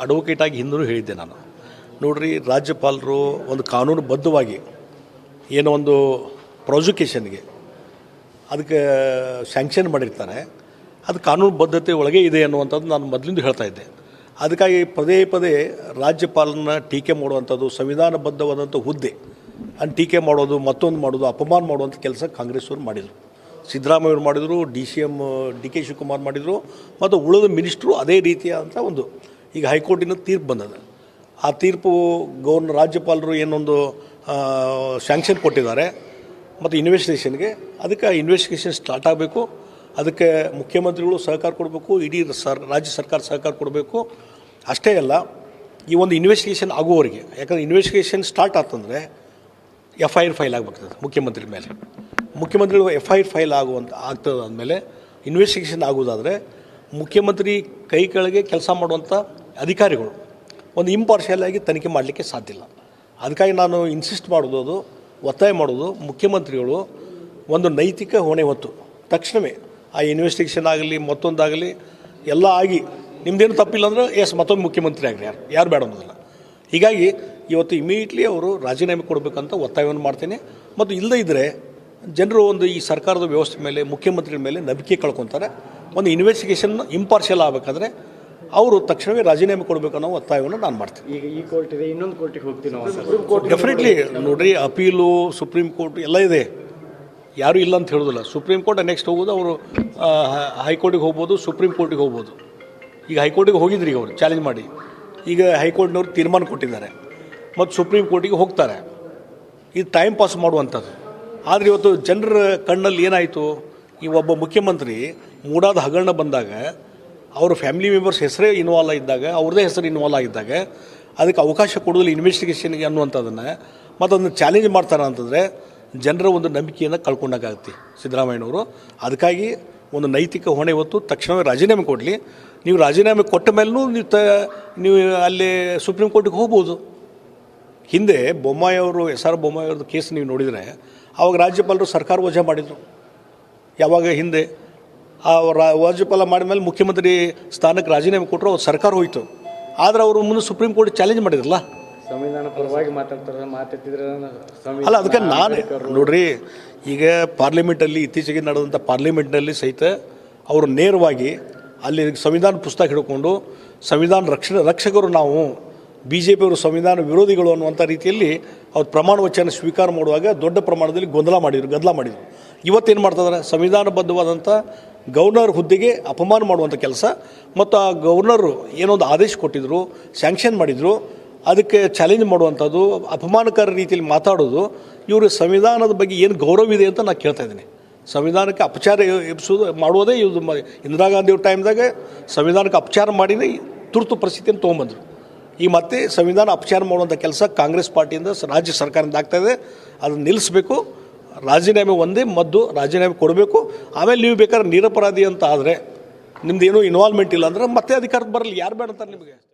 Advocate ಆಗಿ ಹಿಂದೂ ಹೇಳಿದ್ದೆ ನಾನು. ನೋಡ್ರಿ ರಾಜ್ಯಪಾಲರು ಒಂದು ಕಾನೂನುಬದ್ಧವಾಗಿ ಏನೋ ಒಂದು ಪ್ರಾಸಿಕ್ಯೂಷನ್ಗೆ ಅದಕ್ಕೆ ಸ್ಯಾಂಕ್ಷನ್ ಮಾಡಿರ್ತಾರೆ. ಅದು ಕಾನೂನು ಬದ್ಧತೆ ಒಳಗೆ ಇದೆ ಅನ್ನುವಂಥದ್ದು ನಾನು ಮೊದಲಿಂದ ಹೇಳ್ತಾ ಇದ್ದೆ. ಅದಕ್ಕಾಗಿ ಪದೇ ಪದೇ ರಾಜ್ಯಪಾಲನ ಟೀಕೆ ಮಾಡುವಂಥದ್ದು ಸಂವಿಧಾನಬದ್ಧವಾದಂಥ ಹುದ್ದೆ. ಅನ್ನು ಟೀಕೆ ಮಾಡೋದು ಮತ್ತೊಂದು ಮಾಡೋದು ಅಪಮಾನ ಮಾಡುವಂಥ ಕೆಲಸ ಕಾಂಗ್ರೆಸ್ಸವ್ರು ಮಾಡಿದರು. ಸಿದ್ದರಾಮಯ್ಯವ್ರು ಮಾಡಿದರು, D C M D K Shivakumar ಮಾಡಿದರು, ಮತ್ತು ಉಳಿದ ಮಿನಿಸ್ಟ್ರು ಅದೇ ರೀತಿಯಾದಂಥ ಒಂದು ಈಗ ಹೈಕೋರ್ಟಿನ ತೀರ್ಪು ಬಂದದ. ಆ ತೀರ್ಪು ಗೌರ್ನ ರಾಜ್ಯಪಾಲರು ಏನೊಂದು ಸ್ಯಾಂಕ್ಷನ್ ಕೊಟ್ಟಿದ್ದಾರೆ, ಮತ್ತು ಇನ್ವೆಸ್ಟಿಗೇಷನ್ಗೆ, ಅದಕ್ಕೆ ಇನ್ವೆಸ್ಟಿಗೇಷನ್ ಸ್ಟಾರ್ಟ್ ಆಗಬೇಕು, ಅದಕ್ಕೆ ಮುಖ್ಯಮಂತ್ರಿಗಳು ಸಹಕಾರ ಕೊಡಬೇಕು, ಇಡೀ ಸರ್, ರಾಜ್ಯ ಸರ್ಕಾರ ಸಹಕಾರ ಕೊಡಬೇಕು. ಅಷ್ಟೇ ಅಲ್ಲ, ಈ ಒಂದು ಇನ್ವೆಸ್ಟಿಗೇಷನ್ ಆಗುವವರಿಗೆ, ಯಾಕಂದರೆ ಇನ್ವೆಸ್ಟಿಗೇಷನ್ ಸ್ಟಾರ್ಟ್ ಆತಂದರೆ ಎಫ್ ಐ ಆರ್ ಫೈಲ್ ಆಗಬೇಕು ಮುಖ್ಯಮಂತ್ರಿ ಮೇಲೆ. ಮುಖ್ಯಮಂತ್ರಿಗಳು ಎಫ್ ಐ ಆರ್ ಫೈಲ್ ಆಗುವಂತ ಆಗ್ತದೆ ಅಂದಮೇಲೆ ಇನ್ವೆಸ್ಟಿಗೇಷನ್ ಆಗುವುದಾದರೆ ಮುಖ್ಯಮಂತ್ರಿ ಕೈ ಕೆಳಗೆ ಕೆಲಸ ಮಾಡುವಂಥ ಅಧಿಕಾರಿಗಳು ಒಂದು ಇಂಪಾರ್ಷಿಯಲ್ ಆಗಿ ತನಿಖೆ ಮಾಡಲಿಕ್ಕೆ ಸಾಧ್ಯ ಇಲ್ಲ. ಅದಕ್ಕಾಗಿ ನಾನು ಇನ್ಸಿಸ್ಟ್ ಮಾಡೋದು ಅದು, ಒತ್ತಾಯ ಮಾಡೋದು ಮುಖ್ಯಮಂತ್ರಿಗಳು ಒಂದು ನೈತಿಕ ಹೊಣೆ ಹೊತ್ತು. ತಕ್ಷಣವೇ ಆ ಇನ್ವೆಸ್ಟಿಗೇಷನ್ ಆಗಲಿ, ಮತ್ತೊಂದಾಗಲಿ ಎಲ್ಲ ಆಗಿ ನಿಮ್ದೇನು ತಪ್ಪಿಲ್ಲ ಅಂದ್ರೆ ಎಸ್ ಮತ್ತೊಂದು ಮುಖ್ಯಮಂತ್ರಿ ಆಗಲಿ ಯಾರು ಯಾರು ಬೇಡ ಅನ್ನೋದಿಲ್ಲ. ಹೀಗಾಗಿ ಇವತ್ತು ಇಮಿಡಿಯೇಟ್ಲಿ ಅವರು ರಾಜೀನಾಮೆ ಕೊಡಬೇಕಂತ ಒತ್ತಾಯವನ್ನು ಮಾಡ್ತೀನಿ. ಮತ್ತು ಇಲ್ಲದೇ ಇದ್ದರೆ ಜನರು ಒಂದು ಈ ಸರ್ಕಾರದ ವ್ಯವಸ್ಥೆ ಮೇಲೆ ಮುಖ್ಯಮಂತ್ರಿಗಳ ಮೇಲೆ ನಂಬಿಕೆ ಕಳ್ಕೊತಾರೆ. ಒಂದು ಇನ್ವೆಸ್ಟಿಗೇಷನ್ ಇಂಪಾರ್ಷಿಯಲ್ ಆಗಬೇಕಾದ್ರೆ ಅವರು ತಕ್ಷಣವೇ ರಾಜೀನಾಮೆ ಕೊಡಬೇಕು ಅನ್ನೋ ಒತ್ತಾಯವನ್ನು ನಾನು ಮಾಡ್ತೀನಿ. ಈಗ ಈ ಕೋರ್ಟ್ ಇದೆ ಇನ್ನೊಂದು ಕೋರ್ಟಿಗೆ ಹೋಗ್ತೀನಿ ನಾವು ಡೆಫಿನೆಟ್ಲಿ ನೋಡ್ರಿ ಅಪೀಲು ಸುಪ್ರೀಂ ಕೋರ್ಟ್ ಎಲ್ಲ ಇದೆ. ಯಾರು ಇಲ್ಲ ಅಂತ ಹೇಳೋದಿಲ್ಲ. ಸುಪ್ರೀಂ ಕೋರ್ಟ್ ನೆಕ್ಸ್ಟ್ ಹೋಗೋದು ಅವರು ಹೈಕೋರ್ಟಿಗೆ ಹೋಗ್ಬೋದು ಸುಪ್ರೀಂ ಕೋರ್ಟಿಗೆ ಹೋಗ್ಬೋದು. ಈಗ ಹೈಕೋರ್ಟಿಗೆ ಹೋಗಿದ್ರಿ ಈಗ ಅವರು ಚಾಲೆಂಜ್ ಮಾಡಿ. ಈಗ ಹೈಕೋರ್ಟ್ನವ್ರು ತೀರ್ಮಾನ ಕೊಟ್ಟಿದ್ದಾರೆ. ಮತ್ತು ಸುಪ್ರೀಂ ಕೋರ್ಟಿಗೆ ಹೋಗ್ತಾರೆ. ಇದು ಟೈಮ್ ಪಾಸ್ ಮಾಡುವಂಥದ್ದು. ಆದರೆ ಇವತ್ತು ಜನರ ಕಣ್ಣಲ್ಲಿ ಏನಾಯಿತು, ಈ ಒಬ್ಬ ಮುಖ್ಯಮಂತ್ರಿ ಮೂಡಾದ ಹಗರಣ ಬಂದಾಗ, ಅವ್ರ ಫ್ಯಾಮಿಲಿ ಮೆಂಬರ್ಸ್ ಹೆಸರೇ ಇನ್ವಾಲ್ವ್ ಇದ್ದಾಗ ಅವ್ರದ್ದೇ ಹೆಸರು ಇನ್ವಾಲ್ವ್ ಆಗಿದ್ದಾಗ, ಅದಕ್ಕೆ ಅವಕಾಶ ಕೊಡೋದಿಲ್ಲ ಇನ್ವೆಸ್ಟಿಗೇಷನ್ಗೆ ಅನ್ನುವಂಥದ್ದನ್ನು ಮತ್ತು ಅದನ್ನು ಚಾಲೆಂಜ್ ಮಾಡ್ತಾರೆ ಅಂತಂದರೆ ಜನರ ಒಂದು ನಂಬಿಕೆಯನ್ನು ಕಳ್ಕೊಂಡಾಗುತ್ತೆ ಸಿದ್ದರಾಮಯ್ಯನವರು. ಅದಕ್ಕಾಗಿ ಒಂದು ನೈತಿಕ ಹೊಣೆ ಹೊತ್ತು ತಕ್ಷಣವೇ ರಾಜೀನಾಮೆ ಕೊಡಲಿ. ನೀವು ರಾಜೀನಾಮೆ ಕೊಟ್ಟ ಮೇಲೂ ನೀವು ತ, ನೀವು ಅಲ್ಲಿ ಸುಪ್ರೀಂ ಕೋರ್ಟಿಗೆ ಹೋಗ್ಬೋದು. ಹಿಂದೆ ಬೊಮ್ಮಾಯಿ ಅವರು, ಎಸ್ ಆರ್ ಬೊಮ್ಮಾಯಿ ಅವ್ರದ್ದು ಕೇಸ್ ನೀವು ನೋಡಿದರೆ ಆವಾಗ ರಾಜ್ಯಪಾಲರು ಸರ್ಕಾರ ವಜಾ ಮಾಡಿದರು. ಯಾವಾಗ ಹಿಂದೆ ಆ ರಾಜ್ಯಪಾಲ ಮಾಡಿದ ಮೇಲೆ ಮುಖ್ಯಮಂತ್ರಿ ಸ್ಥಾನಕ್ಕೆ ರಾಜೀನಾಮೆ ಕೊಟ್ಟರು ಅವ್ರು ಸರ್ಕಾರ ಹೋಯಿತು. ಆದರೆ ಅವರು ಮುಂದೆ ಸುಪ್ರೀಂ ಕೋರ್ಟ್ ಚಾಲೆಂಜ್ ಮಾಡಿದ್ರಲ್ಲ? ಸಂವಿಧಾನ ಪರವಾಗಿ ಮಾತಾಡ್ತಾರೆ ಮಾತಾಡ್ತಿದ್ರೆ ಅಲ್ಲ ಅದಕ್ಕೆ ನಾನು ನೋಡ್ರಿ ಈಗ ಪಾರ್ಲಿಮೆಂಟಲ್ಲಿ ಇತ್ತೀಚೆಗೆ ನಡೆದಂಥ ಪಾರ್ಲಿಮೆಂಟ್ನಲ್ಲಿ ಸಹಿತ ಅವರು ನೇರವಾಗಿ ಅಲ್ಲಿ ಸಂವಿಧಾನ ಪುಸ್ತಕ ಹಿಡ್ಕೊಂಡು ಸಂವಿಧಾನ ರಕ್ಷಣೆ ರಕ್ಷಕರು ನಾವು ಬಿ ಜೆ ಪಿಯವರು ಸಂವಿಧಾನ ವಿರೋಧಿಗಳು ಅನ್ನುವಂಥ ರೀತಿಯಲ್ಲಿ ಅವ್ರು ಪ್ರಮಾಣ ವಚನ ಸ್ವೀಕಾರ ಮಾಡುವಾಗ ದೊಡ್ಡ ಪ್ರಮಾಣದಲ್ಲಿ ಗೊಂದಲ ಮಾಡಿದರು, ಗದ್ದಲ ಮಾಡಿದರು. ಇವತ್ತೇನು ಮಾಡ್ತಿದ್ದಾರೆ ಸಂವಿಧಾನಬದ್ಧವಾದಂಥ ಗವರ್ನರ್ ಹುದ್ದೆಗೆ ಅಪಮಾನ ಮಾಡುವಂಥ ಕೆಲಸ ಮತ್ತು ಆ ಗವರ್ನರು ಏನೊಂದು ಆದೇಶ ಕೊಟ್ಟಿದ್ದರು ಸ್ಯಾಂಕ್ಷನ್ ಮಾಡಿದರು, ಅದಕ್ಕೆ ಚಾಲೆಂಜ್ ಮಾಡುವಂಥದ್ದು, ಅಪಮಾನಕರ ರೀತಿಯಲ್ಲಿ ಮಾತಾಡೋದು, ಇವರು ಸಂವಿಧಾನದ ಬಗ್ಗೆ ಏನು ಗೌರವ ಇದೆ ಅಂತ ನಾನು ಕೇಳ್ತಾ ಇದ್ದೀನಿ. ಸಂವಿಧಾನಕ್ಕೆ ಅಪಚಾರ ಎಬ್ಸೋದು ಮಾಡುವುದೇ ಇದು ಇಂದಿರಾ ಗಾಂಧಿಯವ್ರ ಟೈಮ್ದಾಗ ಸಂವಿಧಾನಕ್ಕೆ ಅಪಚಾರ ಮಾಡಿನೇ ತುರ್ತು ಪರಿಸ್ಥಿತಿಯನ್ನು ತೊಗೊಂಬಂದರು ಈ ಮತ್ತೆ ಸಂವಿಧಾನ ಅಪಚಾರ ಮಾಡುವಂಥ ಕೆಲಸ ಕಾಂಗ್ರೆಸ್ ಪಾರ್ಟಿಯಿಂದ ರಾಜ್ಯ ಸರ್ಕಾರದಿಂದ ಆಗ್ತಾ ಇದೆ. ಅದನ್ನು ನಿಲ್ಲಿಸಬೇಕು. ರಾಜೀನಾಮೆ ಒಂದೇ, ಮದ್ದು ರಾಜೀನಾಮೆ ಕೊಡಬೇಕು. ಆಮೇಲೆ ನೀವು ಬೇಕಾದ್ರೆ ನಿರಪರಾಧಿ ಅಂತ ಆದರೆ ನಿಮ್ದು ಏನೂ ಇನ್ವಾಲ್ವ್ಮೆಂಟ್ ಇಲ್ಲ ಅಂದ್ರೆ ಮತ್ತೆ ಅಧಿಕಾರಕ್ಕೆ ಬರಲಿ. ಯಾರು ಬೇಡ ಅಂತಾರೆ ನಿಮಗೆ?